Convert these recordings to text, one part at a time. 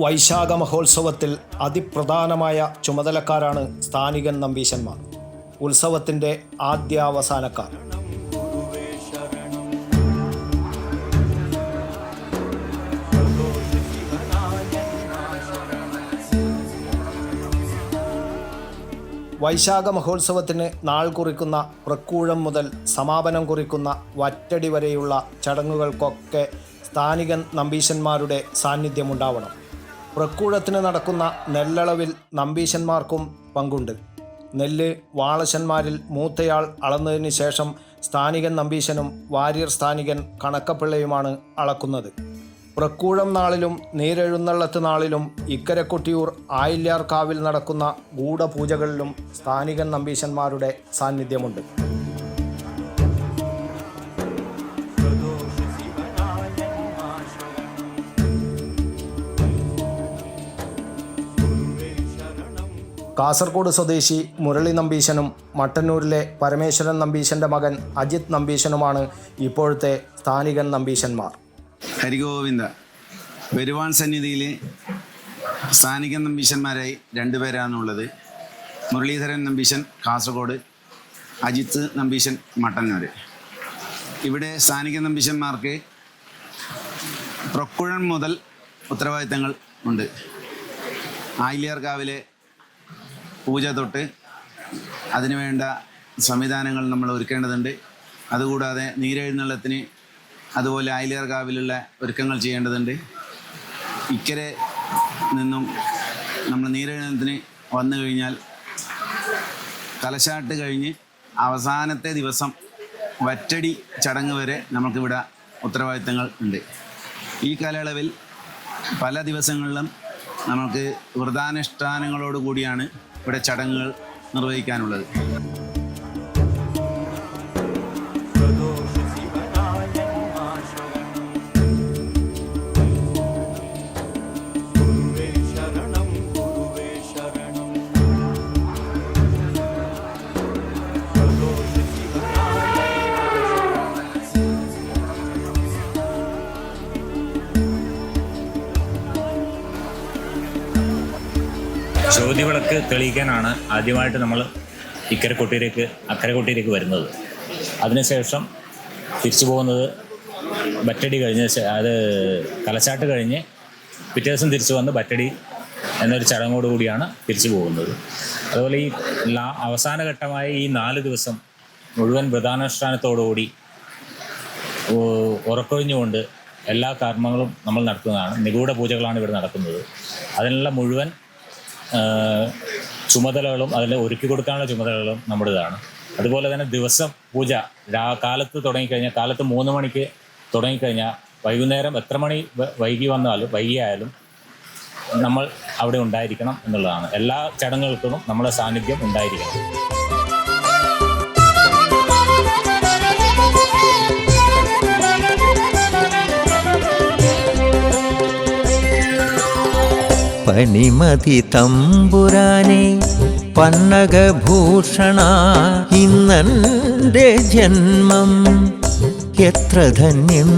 വൈശാഖ മഹോത്സവത്തിൽ അതിപ്രധാനമായ ചുമതലക്കാരാണ് സ്ഥാനികൻ നമ്പീശന്മാർ. ഉത്സവത്തിന്റെ ആദ്യാവസാനക്കാർ. വൈശാഖ മഹോത്സവത്തിന് നാൾ കുറിക്കുന്ന പ്രക്കൂഴം മുതൽ സമാപനം കുറിക്കുന്ന വറ്റടി വരെയുള്ള ചടങ്ങുകൾക്കൊക്കെ സ്ഥാനികൻ നമ്പീശന്മാരുടെ സാന്നിധ്യമുണ്ടാവണം. പ്രക്കൂഴത്തിന് നടക്കുന്ന നെല്ലളവിൽ നമ്പീശന്മാർക്കും പങ്കുണ്ട്. നെല്ല് വാളശന്മാരിൽ മൂത്തയാൾ അളന്നതിന് ശേഷം സ്ഥാനികൻ നമ്പീശനും വാര്യർ സ്ഥാനികൻ കണക്കപ്പിള്ളയുമാണ് അളക്കുന്നത്. പ്രക്കൂഴം നാളിലും നീരെഴുന്നള്ളത്ത് നാളിലും ഇക്കരക്കൊട്ടിയൂർ ആയില്യാർക്കാവിൽ നടക്കുന്ന ഗൂഢപൂജകളിലും സ്ഥാനികൻ നമ്പീശന്മാരുടെ സാന്നിധ്യമുണ്ട്. കാസർഗോഡ് സ്വദേശി മുരളി നമ്പീശനും മട്ടന്നൂരിലെ പരമേശ്വരൻ നമ്പീശന്റെ മകൻ അജിത് നമ്പീശനുമാണ് ഇപ്പോഴത്തെ സ്ഥാനികൻ നമ്പീശന്മാർ. ഹരിഗോവിന്ദ വരുവാൻ സന്നിധിയിൽ സ്ഥാനിക നമ്പീശന്മാരായി രണ്ടുപേരാണുള്ളത് മുരളീധരൻ നമ്പീശൻ കാസർഗോഡ് അജിത്ത് നമ്പീശൻ മട്ടന്നൂർ ഇവിടെ സ്ഥാനിക നമ്പീശന്മാർക്ക് പ്രക്കുഴൻ മുതൽ ഉത്തരവാദിത്തങ്ങൾ ഉണ്ട്. ആയില്യാർക്കാവിലെ പൂജ തൊട്ട് അതിനുവേണ്ട സംവിധാനങ്ങൾ നമ്മൾ ഒരുക്കേണ്ടതുണ്ട്. അതുകൂടാതെ നീരെഴുന്നള്ളത്തിന് അതുപോലെ ആയില്യാർകാവിലുള്ള ഒരുക്കങ്ങൾ ചെയ്യേണ്ടതുണ്ട്. ഇക്കരെ നിന്നും നമ്മൾ നീരെഴുന്നത്തിന് വന്നു കഴിഞ്ഞാൽ തലശാട്ട് കഴിഞ്ഞ് അവസാനത്തെ ദിവസം വറ്റടി ചടങ്ങ് വരെ നമുക്കിവിടെ ഉത്തരവാദിത്തങ്ങൾ ഉണ്ട്. ഈ കാലയളവിൽ പല ദിവസങ്ങളിലും നമുക്ക് വ്രതാനുഷ്ഠാനങ്ങളോട് കൂടിയാണ് ഇവിടെ ചടങ്ങുകൾ നിർവഹിക്കാനുള്ളത്. ജ്യോതിവിളക്ക് തെളിയിക്കാനാണ് ആദ്യമായിട്ട് നമ്മൾ ഇക്കരെ കൊട്ടിയിലേക്ക് അക്കരെ കൊട്ടിയിലേക്ക് വരുന്നത്. അതിനുശേഷം തിരിച്ചു പോകുന്നത് ബറ്റടി കഴിഞ്ഞ അത് കലച്ചാട്ട് കഴിഞ്ഞ് പിറ്റേ ദിവസം തിരിച്ചു വന്ന് ബറ്റടി എന്നൊരു ചടങ്ങോട് കൂടിയാണ് തിരിച്ചു പോകുന്നത്. അതുപോലെ ഈ അവസാന ഘട്ടമായ ഈ നാല് ദിവസം മുഴുവൻ വ്രതാനുഷ്ഠാനത്തോടുകൂടി ഉറക്കൊഴിഞ്ഞുകൊണ്ട് എല്ലാ കർമ്മങ്ങളും നമ്മൾ നടത്തുന്നതാണ്. നിഗൂഢ പൂജകളാണ് ഇവിടെ നടക്കുന്നത്. അതിനുള്ള മുഴുവൻ ചുമതലകളും അതിൽ ഒരുക്കി കൊടുക്കാനുള്ള ചുമതലകളും നമ്മുടേതാണ്. അതുപോലെ തന്നെ ദിവസം പൂജ രാ കാലത്ത് തുടങ്ങിക്കഴിഞ്ഞാൽ കാലത്ത് മൂന്ന് മണിക്ക് തുടങ്ങിക്കഴിഞ്ഞാൽ വൈകുന്നേരം എത്ര മണി വൈകി വന്നാലും വൈകിയായാലും നമ്മൾ അവിടെ ഉണ്ടായിരിക്കണം എന്നുള്ളതാണ്. എല്ലാ ചടങ്ങുകൾക്കും നമ്മുടെ സാന്നിധ്യം ഉണ്ടായിരിക്കണം. പനിമതി തമ്പുരാനെ പന്നകഭൂഷണ ഇന്നന്റെ ജന്മം. എത്ര ധന്യം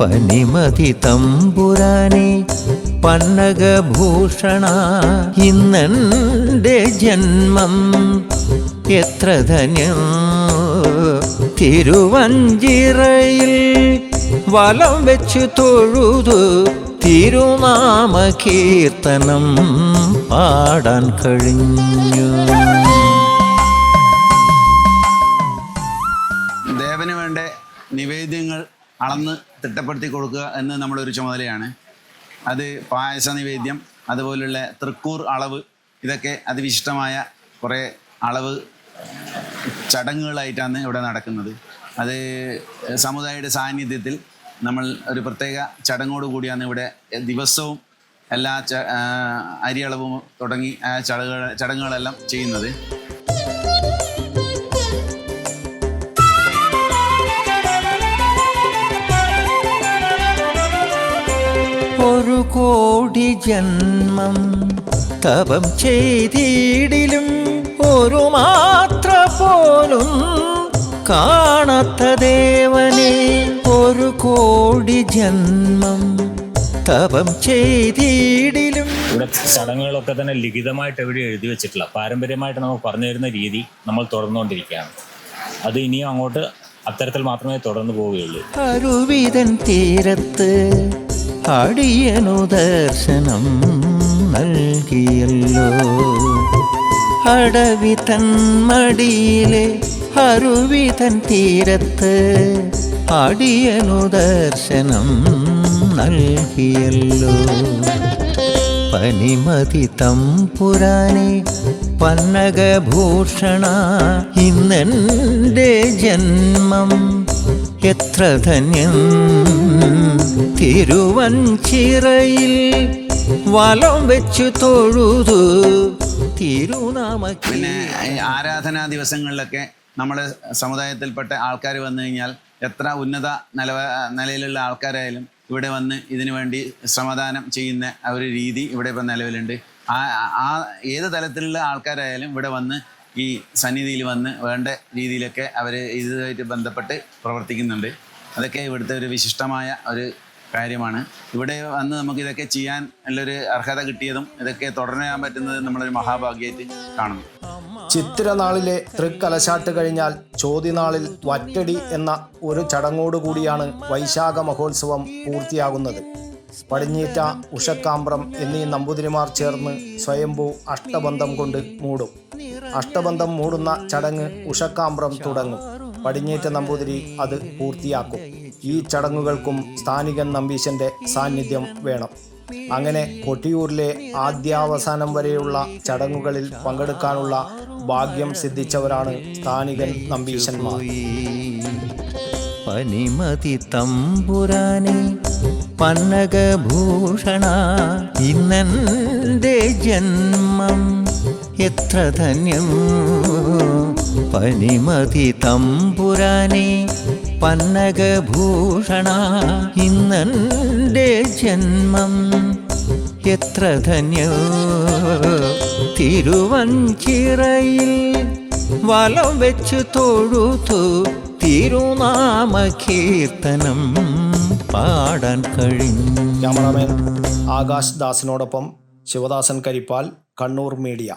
പനിമതി തമ്പുരാനെ പന്നകഭൂഷണ ഇന്നന്റെ ജന്മം. എത്ര ധന്യം തിരുവഞ്ചിറയിൽ വലം വെച്ചു തൊഴുതു തിരുനാമ കീർത്തനം പാടാൻ കഴിഞ്ഞു. ദേവന് വേണ്ട നിവേദ്യങ്ങൾ അളന്ന് തിട്ടപ്പെടുത്തി കൊടുക്കുക എന്ന് നമ്മളൊരു ചുമതലയാണ്. അത് പായസ നിവേദ്യം അതുപോലുള്ള തൃക്കൂർ അളവ് ഇതൊക്കെ അതിവിശിഷ്ടമായ കുറേ അളവ് ചടങ്ങുകളായിട്ടാണ് ഇവിടെ നടക്കുന്നത്. അത് സമുദായയുടെ സാന്നിധ്യത്തിൽ നമ്മൾ ഒരു പ്രത്യേക ചടങ്ങോട് കൂടിയാണ് ഇവിടെ ദിവസവും എല്ലാ അരിയളവും തുടങ്ങി ചടങ്ങുകൾ ചടങ്ങുകളെല്ലാം ചെയ്യുന്നത്. ഒരു കോടി ജന്മം തപം ചെയ്തിടിലും ഒരു മാത്ര പോലും കാണാത്ത ദേവനെ ഒരു കോടി ജന്മം തപം ചെയ്തിടിലും. ഇവിടെ ചടങ്ങുകളൊക്കെ തന്നെ ലിഖിതമായിട്ട് എവിടെ എഴുതി വെച്ചിട്ടില്ല. പാരമ്പര്യമായിട്ട് നമ്മൾ പറഞ്ഞു തരുന്ന രീതി നമ്മൾ തുടർന്നുകൊണ്ടിരിക്കുകയാണ്. അത് ഇനിയും അങ്ങോട്ട് അത്തരത്തിൽ മാത്രമേ തുടർന്നു പോവുകയുള്ളൂ. അരുവിതൻ തീരത്ത് അടിയനു ദർശനം നൽകിയല്ലോ. അടവി തന്മടിയിലെ മടിയിലെ അരുവിതൻ തീരത്ത് അടിയനു ദർശനം നൽകിയല്ലോ. പനിമതി തമ്പുരാനെ പന്നകഭൂഷണ ഇന്നെന്റെ ജന്മം എത്ര ധന്യം. തിരുവഞ്ചിറയിൽ വലം വെച്ചു തൊഴുതു തിരുനാമ പിന്നെ ആരാധനാ ദിവസങ്ങളിലൊക്കെ നമ്മുടെ സമുദായത്തിൽപ്പെട്ട ആൾക്കാർ വന്നു കഴിഞ്ഞാൽ എത്ര ഉന്നത നില നിലയിലുള്ള ആൾക്കാരായാലും ഇവിടെ വന്ന് ഇതിനു വേണ്ടി ശ്രമദാനം ചെയ്യുന്ന ഒരു രീതി ഇവിടെ ഇപ്പം നിലവിലുണ്ട്. ആ ആ ഏത് തലത്തിലുള്ള ആൾക്കാരായാലും ഇവിടെ വന്ന് ഈ സന്നിധിയിൽ വന്ന് വേണ്ട രീതിയിലൊക്കെ അവർ ഇതുമായിട്ട് ബന്ധപ്പെട്ട് പ്രവർത്തിക്കുന്നുണ്ട്. അതൊക്കെ ഇവിടുത്തെ ഒരു വിശിഷ്ടമായ ഒരു കാര്യമാണ്. ഇവിടെ വന്ന് നമുക്ക് ഇതൊക്കെ ചെയ്യാൻ നല്ലൊരു അർഹത കിട്ടിയതും ഇതൊക്കെ തുടരാൻ പറ്റുന്നത് നമ്മളൊരു മഹാഭാഗ്യമായിട്ട് കാണുന്നു. ചിത്തിരനാളിലെ തൃക്കലശാട്ട് കഴിഞ്ഞാൽ ചോതിനാളിൽ വറ്റടി എന്ന ഒരു ചടങ്ങോടുകൂടിയാണ് വൈശാഖ മഹോത്സവം പൂർത്തിയാകുന്നത്. പടിഞ്ഞീറ്റ ഉഷക്കാമ്പ്രം എന്നീ നമ്പൂതിരിമാർ ചേർന്ന് സ്വയംഭൂ അഷ്ടബന്ധം കൊണ്ട് മൂടും. അഷ്ടബന്ധം മൂടുന്ന ചടങ്ങ് ഉഷക്കാമ്പ്രം തുടങ്ങും. പടിഞ്ഞേറ്റ നമ്പൂതിരി അത് പൂർത്തിയാക്കും. ഈ ചടങ്ങുകൾക്കും സ്ഥാനികൻ നമ്പീശന്റെ സാന്നിധ്യം വേണം. അങ്ങനെ കൊട്ടിയൂരിലെ ആദ്യാവസാനം വരെയുള്ള ചടങ്ങുകളിൽ പങ്കെടുക്കാനുള്ള ഭാഗ്യം സിദ്ധിച്ചവരാണ് സ്ഥാനികൻ നമ്പീശന്മാർ. പനിമതി തമ്പുരാനെ പന്നകഭൂഷണ എത്ര ധന്യം. പനിമതി തമ്പുരാനെ പന്നകഭൂഷണ ഇന്നെന്റെ ജന്മം എത്ര ധന്യം. തിരുവഞ്ചിറയിൽ വലം വെച്ചു തൊഴുതു തിരുനാമ കീർത്തനം പാടാൻ കഴിഞ്ഞു. ആകാശ് ദാസിനോടൊപ്പം ശിവദാസൻ കരിപ്പാൽ കണ്ണൂർ മീഡിയ.